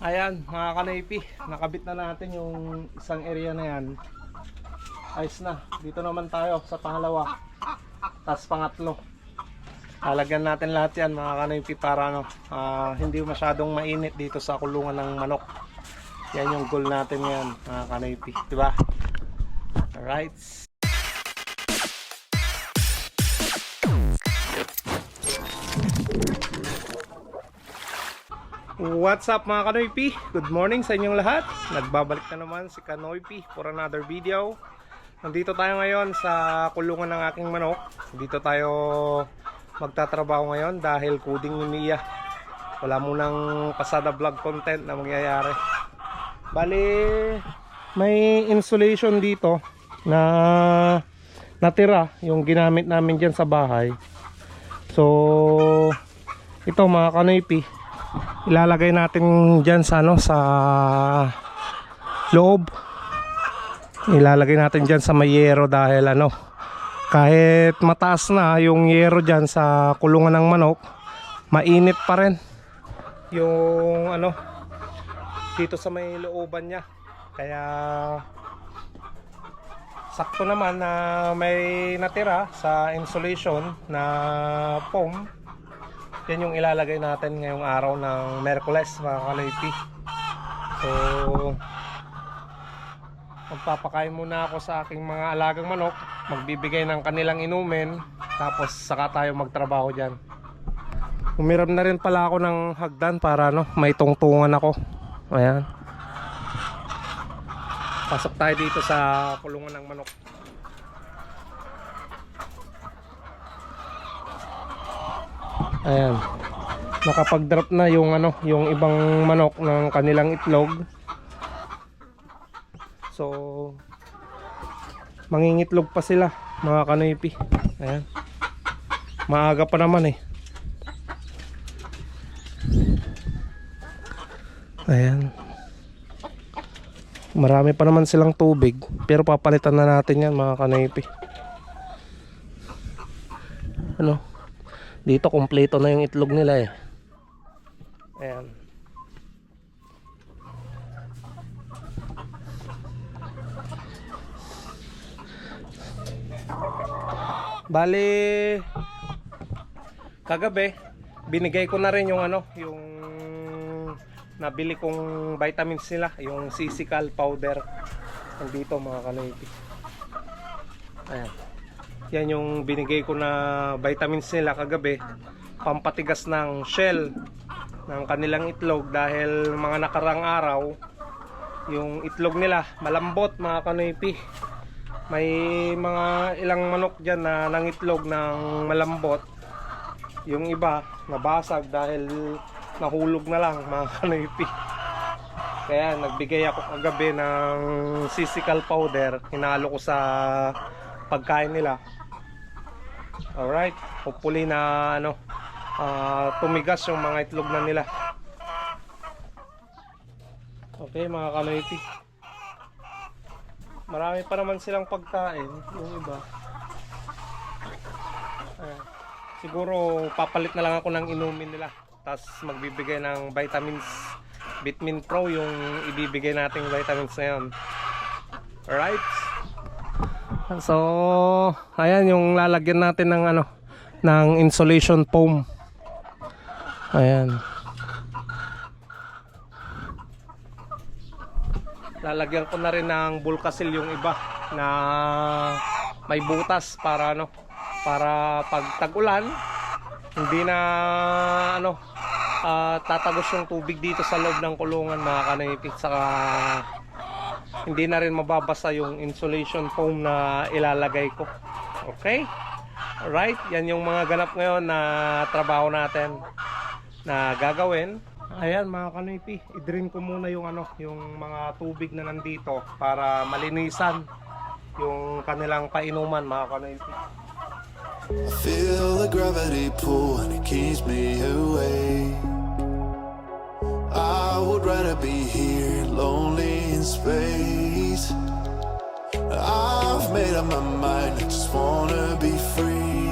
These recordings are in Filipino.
Ayan, mga kanaypi, nakabit na natin yung isang area na yan. Ayos na. Dito naman tayo sa pangalawa. Tapos pangatlo. Lalagyan natin lahat yan mga kanaypi para ano, ah, hindi masyadong mainit dito sa kulungan ng manok. Yan yung goal natin ngayon mga kanaypi. Diba? Alright. What's up mga Kanoypi? Good morning sa inyong lahat. Nagbabalik na naman si Kanoypi for another video. Nandito tayo ngayon sa kulungan ng aking manok. Dito tayo magtatrabaho ngayon dahil kuding ni Mia. Wala munang pasada vlog content na mangyayari. Bali, may insulation dito na natira yung ginamit namin dyan sa bahay. So, ito mga Kanoypi, ilalagay natin diyan sa ano sa loob. Ilalagay natin diyan sa may yero dahil ano kahit mataas na yung yero diyan sa kulungan ng manok mainit pa rin yung ano dito sa may looban niya. Kaya sakto naman na may natira sa insulation na foam yan yung ilalagay natin ngayong araw ng Merkules mga kaloypi so magpapakain muna ako sa aking mga alagang manok. Magbibigay ng kanilang inumin. Tapos saka tayo magtrabaho dyan. Umiram na rin pala ako ng hagdan para no, may tungtungan ako. Ayan. Pasok tayo dito sa kulungan ng manok Ayan. Nakapag-drop na yung ano, yung ibang manok ng kanilang itlog. So mangingitlog pa sila, mga kanoypi. Ayan. Maaga pa naman eh. Ayan. Marami pa naman silang tubig, pero papalitan na natin 'yan, mga kanoypi. Ano? Dito kompleto na yung itlog nila eh. Ayan. Bali kagabi binigay ko na rin yung ano, yung nabili kong vitamins nila, yung sisical powder. Nandito mga kanoypi. Ayan. Yan yung binigay ko na vitamins nila kagabi. Pampatigas ng shell ng kanilang itlog dahil mga nakarang araw yung itlog nila malambot mga kanoypi. May mga ilang manok dyan na nangitlog ng malambot. Yung iba nabasag dahil nahulog na lang mga kanoypi. Kaya nagbigay ako kagabi ng sisical powder. Hinalo ko sa pagkain nila. Alright, hopefully na ano, ah, tumigas yung mga itlog na nila. Okay mga kanoyti. Marami pa naman silang pagkain, yung iba. Ayan. Siguro papalit na lang ako ng inumin nila. Tapos magbibigay ng vitamins, Vitamin Pro yung ibibigay nating vitamins na yun. Alright. So, ayan yung lalagyan natin ng ano, ng insulation foam. Ayan. Lalagyan ko na rin ng bulkasil yung iba na may butas para ano, para pag tag-ulan hindi na ano ah, tatagos yung tubig dito sa loob ng kulungan mga kanayipit saka hindi na rin mababasa yung insulation foam na ilalagay ko. Okay? Alright, yan yung mga ganap ngayon na trabaho natin na gagawin. Ayan mga kanipi, i-drain ko muna yung ano, yung mga tubig na nandito para malinisan yung kanilang painuman mga kanipi. I feel the gravity pull and it keeps me away. I would rather be here, lonely in space. I've made up my mind, I just wanna be free.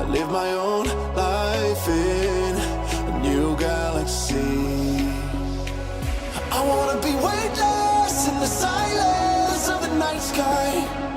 I live my own life in a new galaxy. I wanna be weightless in the silence of the night sky.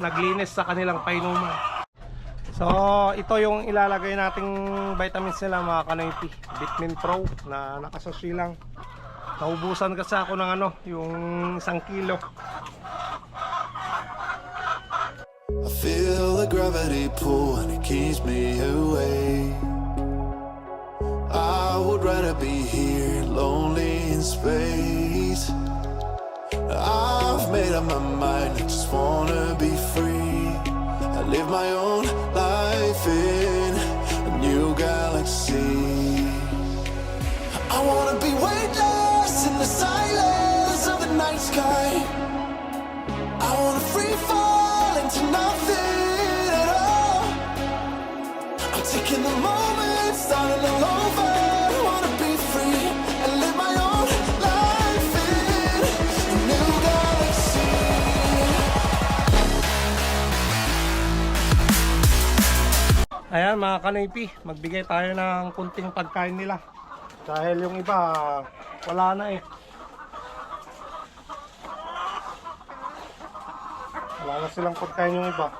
Naglinis sa kanilang painuman. So, ito yung ilalagay nating vitamins nila mga kanaypi. Vitamin Pro na nakasashi lang. Naubusan kasi ako ng ano, yung isang kilo. I feel the gravity pull and it keeps me away. I would rather be here, lonely in space. I've made up my mind, I just wanna be free. I live my own Ayan mga kanaypi, magbigay tayo ng kunting pagkain nila. Dahil yung iba, wala na eh. Wala na silang pagkain yung iba.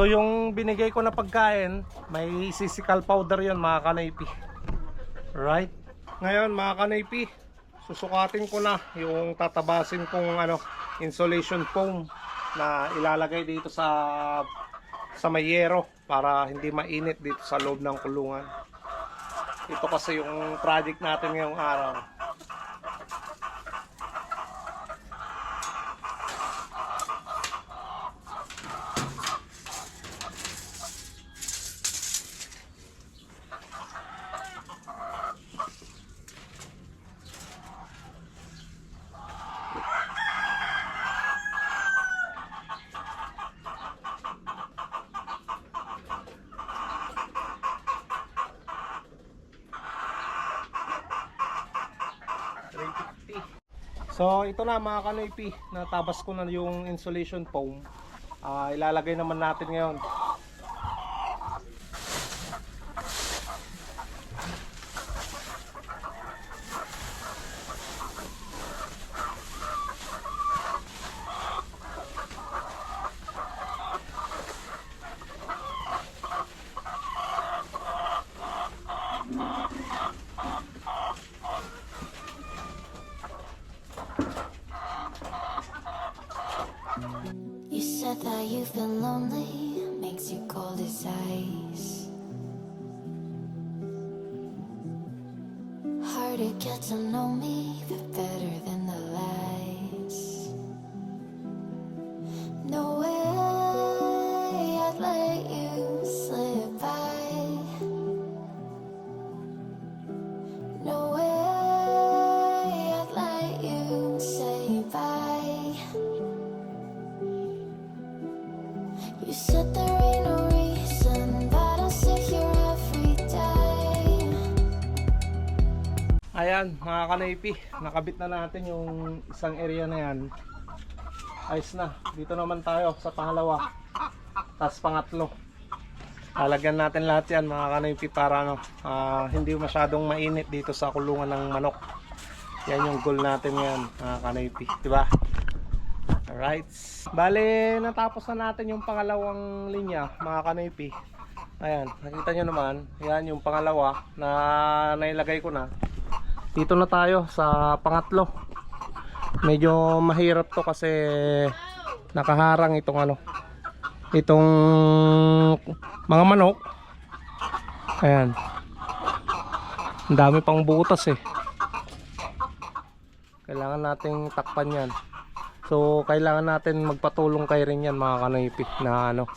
So yung binigay ko na pagkain, may sisikal powder yon mga kanaypi. Right? Ngayon mga kanaypi, susukatin ko na yung tatabasin kong ano, insulation foam na ilalagay dito sa sa mayero para hindi mainit dito sa loob ng kulungan. Ito kasi yung project natin ngayong araw. So ito na mga kanoypi, natabas ko na yung insulation foam. Ah, ilalagay naman natin ngayon. To get to know me, the better You kanaypi, nakabit na natin yung isang area na yan. Ayos na. Dito naman tayo sa pangalawa. Tapos pangatlo. Lalagyan natin lahat yan mga kanaypi para ano, ah, hindi masyadong mainit dito sa kulungan ng manok. Yan yung goal natin yan mga kanaypi. Diba? Alright. Bale, natapos na natin yung pangalawang linya mga kanaypi. Ayan, nakita nyo naman. Yan yung pangalawa na nailagay ko na. Dito na tayo sa pangatlo. Medyo mahirap to kasi nakaharang itong ano. Itong mga manok. Ayan. Ang dami pang butas eh. Kailangan nating takpan yan. So, kailangan natin magpatulong kay rin yan mga kanaypi na ano,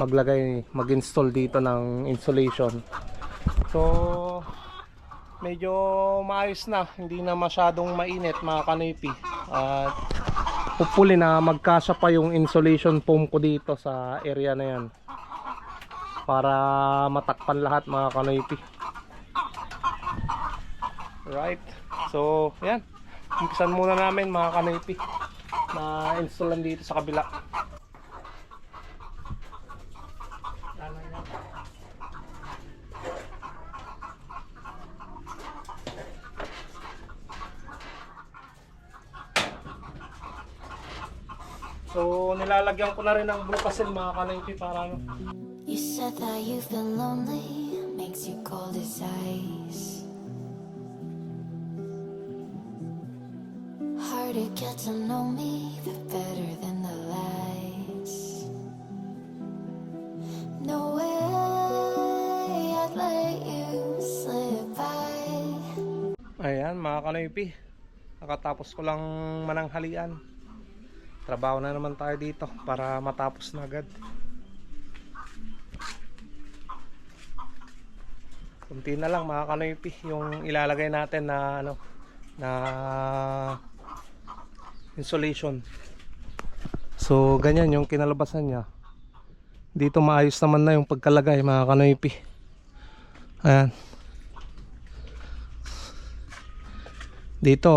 maglagay, mag-install dito ng insulation. So, medyo maayos na. Hindi na masyadong mainit mga kanoypi. At hopefully na magkasya pa yung insulation foam ko dito sa area na yan. Para matakpan lahat mga kanoypi. Right. So yan. Umpisan muna namin mga kanoypi na installan dito sa kabila so nilalagyan ko na rin ng blue pasil mga kanoypi para ano You said that you've been lonely, makes you cold as ice. Hard to get to know me, the better than the lies. No way I'd let you slip by. Ayan mga kanoypi Nakatapos ko lang mananghalian Trabaho na naman tayo dito Para matapos na agad. Kunti na lang mga kanoypi Yung ilalagay natin na ano Na Insulation. So ganyan yung kinalabasan niya. Dito maayos naman na yung pagkalagay mga kanoypi Ayan. Dito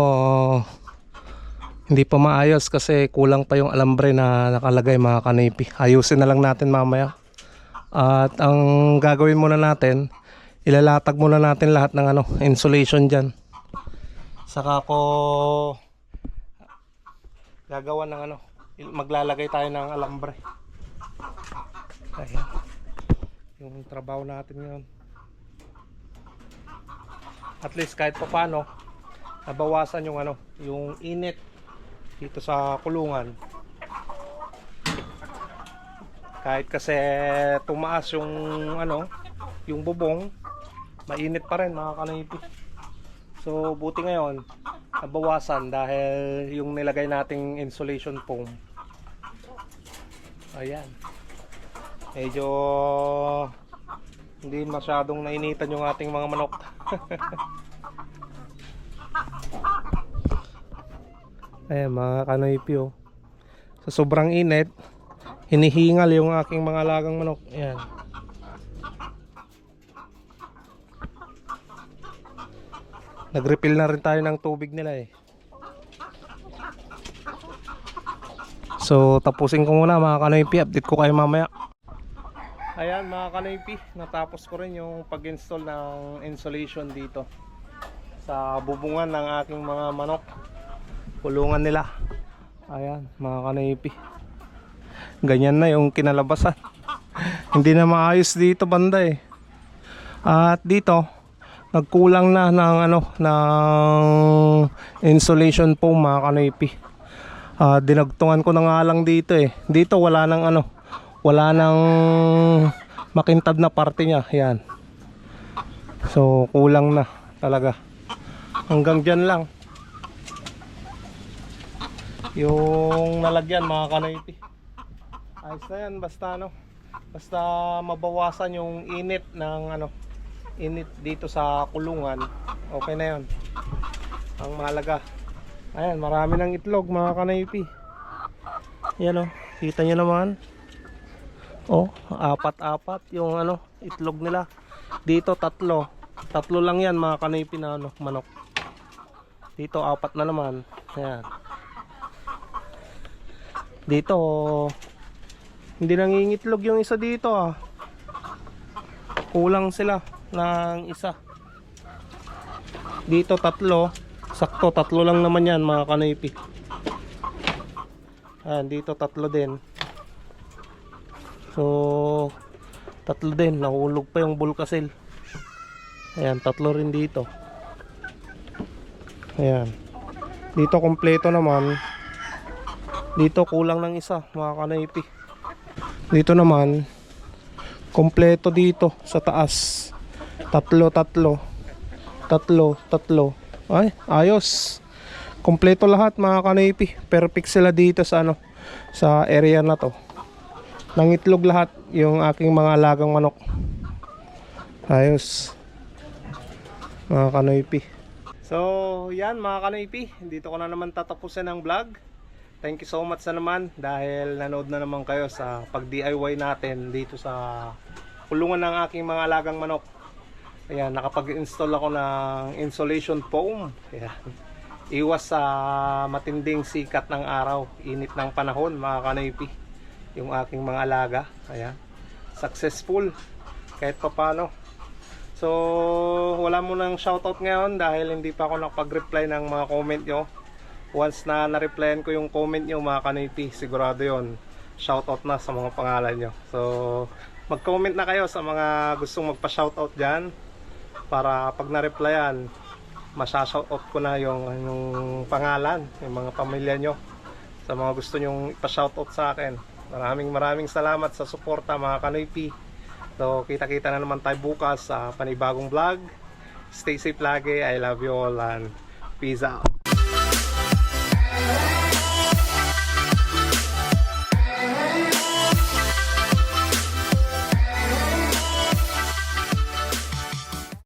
hindi pa maayos kasi kulang pa yung alambre na nakalagay mga kanipi. Ayusin na lang natin mamaya. At ang gagawin muna natin ilalatag muna natin lahat ng ano insulation dyan. Saka ko gagawa ng ano maglalagay tayo ng alambre. Ayan. Yung trabaho natin ngayon. At least kahit pa paano nabawasan yung ano, yung init dito sa kulungan. Kahit kasi tumaas yung ano, yung bubong, mainit pa rin mga kanipi. So buti ngayon, nabawasan dahil yung nilagay nating insulation foam. Ayan. Medyo hindi masyadong nainitan yung ating mga manok. Ayan mga kanoypi oh. Sa sobrang init, hinihingal yung aking mga alagang manok. Ayan. Nag-refill na rin tayo ng tubig nila eh. So tapusin ko muna mga kanoypi. Update ko kayo mamaya. Ayan mga kanoypi. Natapos ko rin yung pag-install ng insulation dito. Sa bubungan ng aking mga manok kulungan nila. Ayan mga kanipi ganyan na yung kinalabasan. Hindi na maayos dito banda eh. At dito nagkulang na ng ano ng insulation foam mga kanipi Ah, dinagtungan ko na nga lang dito eh. Dito wala nang ano wala nang makintab na parte niya. Yan so kulang na talaga. Hanggang dyan lang yung nalagyan mga kanoypi ayos na yan basta ano basta mabawasan yung init ng ano init dito sa kulungan okay na yon ang mahalaga ayan marami ng itlog mga kanoypi yan o kita nyo naman Oh, apat-apat yung ano, itlog nila. Dito tatlo. Tatlo lang yan mga kanipi na ano, manok. Dito apat na naman. Ayan. Dito hindi nangingitlog yung isa dito ah. Kulang sila ng isa. Dito tatlo. Sakto tatlo lang naman yan mga kanipi. Ayan, dito tatlo din. So, tatlo din. Nahulog pa yung bulkasil. Ayan, tatlo rin dito. Ayan. Dito kompleto naman. Dito kulang ng isa, mga kanaypi. Dito naman, kompleto dito sa taas. Tatlo, tatlo. Tatlo, tatlo. Ay, ayos. Kompleto lahat mga kanaypi. Perfect sila dito sa ano, sa area na to nangitlog lahat yung aking mga alagang manok ayos mga kanoypi so yan mga kanoypi dito ko na naman tatapusin ang vlog thank you so much na naman dahil nanood na naman kayo sa pag DIY natin dito sa kulungan ng aking mga alagang manok ayan nakapag-install ako ng insulation foam ayan iwas sa matinding sikat ng araw init ng panahon mga kanoypi yung aking mga alaga. Ayan. Successful. Kahit pa paano. So, wala mo nang shoutout ngayon dahil hindi pa ako nakapag-reply ng mga comment nyo. Once na na-replyan ko yung comment nyo mga kanipi, sigurado yon shoutout na sa mga pangalan nyo. So, mag-comment na kayo sa mga gustong magpa-shoutout dyan para pag na-replyan, masya-shoutout ko na yung, yung pangalan, yung mga pamilya nyo sa mga gusto nyong ipa-shoutout sa akin. Maraming maraming salamat sa suporta mga kanoypi. So, kita-kita na naman tayo bukas sa panibagong vlog. Stay safe lagi. I love you all and peace out.